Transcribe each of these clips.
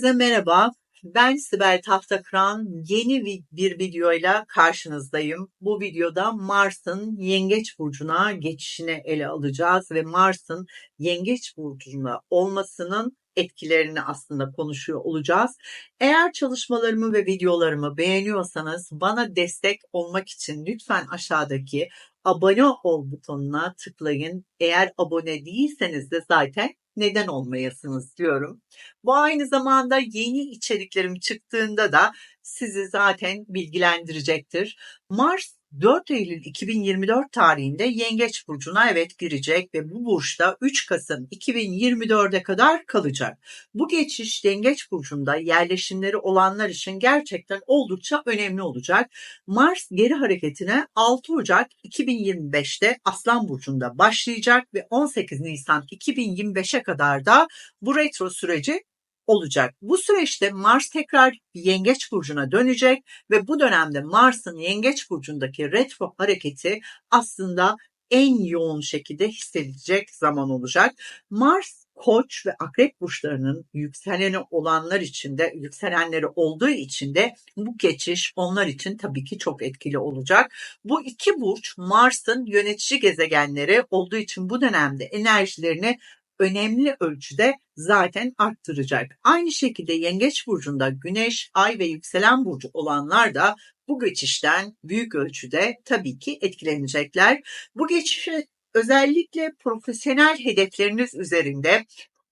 Herkese merhaba. Ben Sibel Tahtakıran. Yeni bir videoyla karşınızdayım. Bu videoda Mars'ın Yengeç burcuna geçişini ele alacağız ve Mars'ın Yengeç burcunda olmasının etkilerini aslında konuşuyor olacağız. Eğer çalışmalarımı ve videolarımı beğeniyorsanız bana destek olmak için lütfen aşağıdaki abone ol butonuna tıklayın. Eğer abone değilseniz de zaten neden olmayasınız diyorum. Bu aynı zamanda yeni içeriklerim çıktığında da sizi zaten bilgilendirecektir. Mars 4 Eylül 2024 tarihinde Yengeç Burcu'na evet girecek ve bu burçta 3 Kasım 2024'e kadar kalacak. Bu geçiş Yengeç Burcu'nda yerleşimleri olanlar için gerçekten oldukça önemli olacak. Mars geri hareketine 6 Ocak 2025'te Aslan Burcu'nda başlayacak ve 18 Nisan 2025'e kadar da bu retro süreci olacak. Bu süreçte Mars tekrar Yengeç burcuna dönecek ve bu dönemde Mars'ın Yengeç burcundaki retro hareketi aslında en yoğun şekilde hissedilecek zaman olacak. Mars Koç ve Akrep burçlarının yükseleni olanlar için de yükselenleri olduğu için de bu geçiş onlar için tabii ki çok etkili olacak. Bu iki burç Mars'ın yönetici gezegenleri olduğu için bu dönemde enerjilerini önemli ölçüde zaten arttıracak. Aynı şekilde Yengeç burcunda Güneş, Ay ve yükselen burcu olanlar da bu geçişten büyük ölçüde tabii ki etkilenecekler. Bu geçişe özellikle profesyonel hedefleriniz üzerinde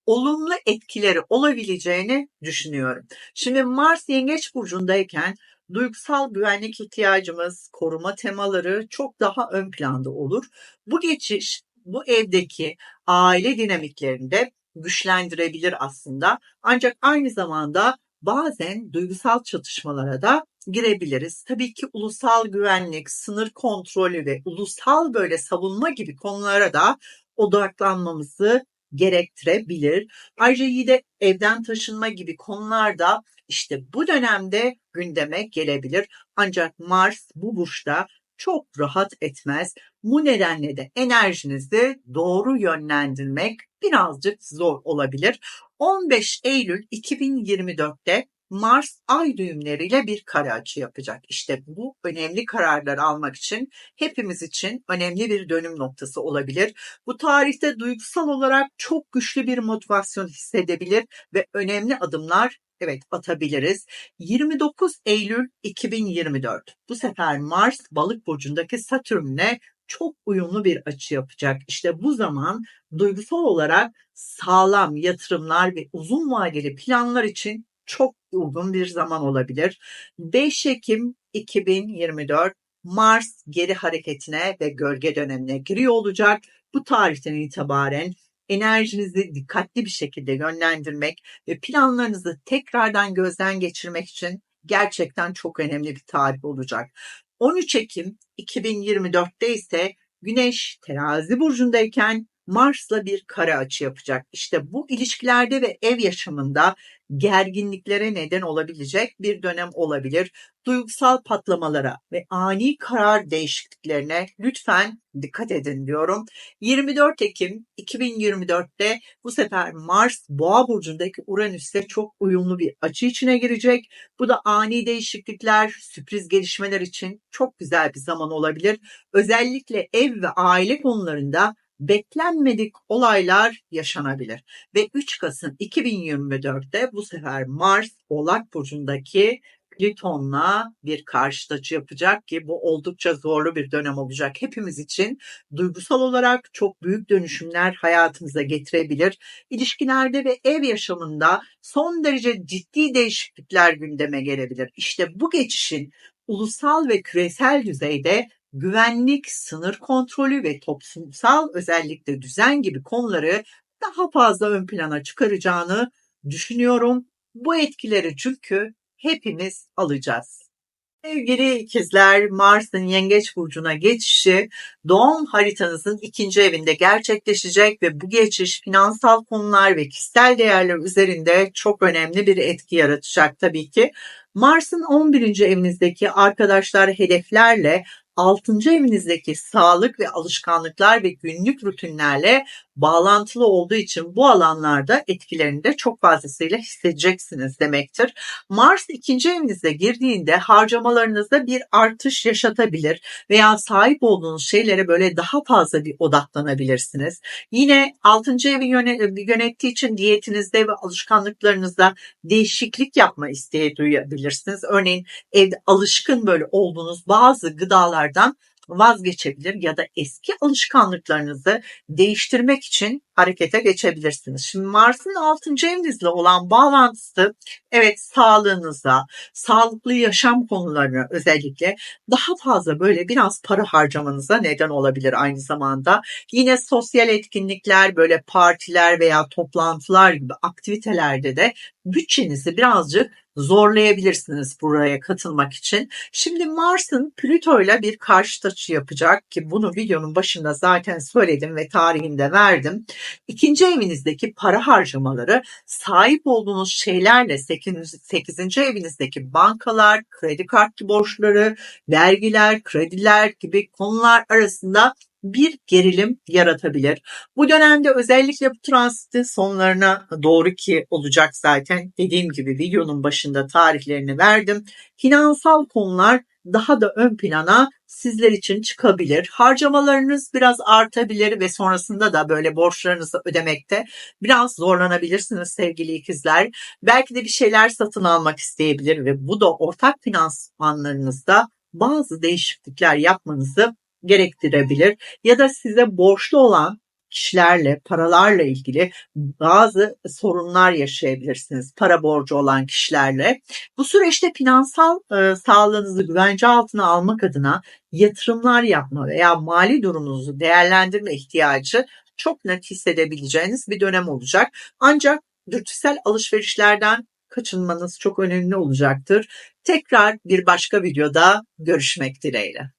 olumlu etkileri olabileceğini düşünüyorum. Şimdi Mars Yengeç burcundayken duygusal güvenlik ihtiyacımız, koruma temaları çok daha ön planda olur. Bu geçiş bu evdeki aile dinamiklerinde güçlendirebilir aslında. Ancak aynı zamanda bazen duygusal çatışmalara da girebiliriz. Tabii ki ulusal güvenlik, sınır kontrolü ve ulusal böyle savunma gibi konulara da odaklanmamızı gerektirebilir. Ayrıca yine evden taşınma gibi konularda işte bu dönemde gündeme gelebilir. Ancak Mars bu burçta çok rahat etmez. Bu nedenle de enerjinizi doğru yönlendirmek birazcık zor olabilir. 15 Eylül 2024'te Mars ay düğümleriyle bir kare açı yapacak. İşte bu önemli kararları almak için hepimiz için önemli bir dönüm noktası olabilir. Bu tarihte duygusal olarak çok güçlü bir motivasyon hissedebilir ve önemli adımlar evet atabiliriz. 29 Eylül 2024. Bu sefer Mars balık burcundaki Satürn'le çok uyumlu bir açı yapacak. İşte bu zaman duygusal olarak sağlam yatırımlar ve uzun vadeli planlar için çok uygun bir zaman olabilir. 5 Ekim 2024 Mars geri hareketine ve gölge dönemine giriyor olacak. Bu tarihten itibaren enerjinizi dikkatli bir şekilde yönlendirmek ve planlarınızı tekrardan gözden geçirmek için gerçekten çok önemli bir tarih olacak. 13 Ekim 2024'te ise Güneş terazi burcundayken Mars'la bir kare açı yapacak. İşte bu ilişkilerde ve ev yaşamında gerginliklere neden olabilecek bir dönem olabilir. Duygusal patlamalara ve ani karar değişikliklerine lütfen dikkat edin diyorum. 24 Ekim 2024'te bu sefer Mars Boğa burcundaki Uranüs'te çok uyumlu bir açı içine girecek. Bu da ani değişiklikler, sürpriz gelişmeler için çok güzel bir zaman olabilir. Özellikle ev ve aile konularında beklenmedik olaylar yaşanabilir. Ve 3 Kasım 2024'te bu sefer Mars Oğlak Burcu'ndaki Plüton'la bir karşıt açı yapacak ki bu oldukça zorlu bir dönem olacak hepimiz için. Duygusal olarak çok büyük dönüşümler hayatımıza getirebilir. İlişkilerde ve ev yaşamında son derece ciddi değişiklikler gündeme gelebilir. İşte bu geçişin ulusal ve küresel düzeyde güvenlik, sınır kontrolü ve toplumsal özellikle düzen gibi konuları daha fazla ön plana çıkaracağını düşünüyorum. Bu etkileri çünkü hepimiz alacağız. Sevgili ikizler, Mars'ın Yengeç Burcu'na geçişi doğum haritanızın ikinci evinde gerçekleşecek ve bu geçiş finansal konular ve kişisel değerler üzerinde çok önemli bir etki yaratacak tabii ki. Mars'ın 11. evinizdeki arkadaşlar hedeflerle 6. evinizdeki sağlık ve alışkanlıklar ve günlük rutinlerle bağlantılı olduğu için bu alanlarda etkilerini de çok fazlasıyla hissedeceksiniz demektir. Mars ikinci evinize girdiğinde harcamalarınızda bir artış yaşatabilir veya sahip olduğunuz şeylere böyle daha fazla bir odaklanabilirsiniz. Yine 6. evi yönettiği için diyetinizde ve alışkanlıklarınızda değişiklik yapma isteği duyabilirsiniz. Örneğin evde alışkın böyle olduğunuz bazı gıdalardan vazgeçebilir ya da eski alışkanlıklarınızı değiştirmek için harekete geçebilirsiniz. Şimdi Mars'ın 6. evinizle olan bağlantısı evet sağlığınıza, sağlıklı yaşam konularına özellikle daha fazla böyle biraz para harcamanıza neden olabilir aynı zamanda. Yine sosyal etkinlikler, böyle partiler veya toplantılar gibi aktivitelerde de bütçenizi birazcık zorlayabilirsiniz buraya katılmak için. Şimdi Mars'ın Plüto ile bir karşıt açı yapacak ki bunu videonun başında zaten söyledim ve tarihinde verdim. İkinci evinizdeki para harcamaları sahip olduğunuz şeylerle 8. 8. evinizdeki bankalar, kredi kartı borçları, vergiler, krediler gibi konular arasında bir gerilim yaratabilir. Bu dönemde özellikle bu transitin sonlarına doğru ki olacak zaten dediğim gibi videonun başında tarihlerini verdim. Finansal konular daha da ön plana sizler için çıkabilir. Harcamalarınız biraz artabilir ve sonrasında da böyle borçlarınızı ödemekte biraz zorlanabilirsiniz sevgili ikizler. Belki de bir şeyler satın almak isteyebilir ve bu da ortak finansmanlarınızda bazı değişiklikler yapmanızı gerektirebilir ya da size borçlu olan kişilerle, paralarla ilgili bazı sorunlar yaşayabilirsiniz. Para borcu olan kişilerle. Bu süreçte finansal e, sağlığınızı güvence altına almak adına yatırımlar yapma veya mali durumunuzu değerlendirme ihtiyacı çok net hissedebileceğiniz bir dönem olacak. Ancak dürtüsel alışverişlerden kaçınmanız çok önemli olacaktır. Tekrar bir başka videoda görüşmek dileğiyle.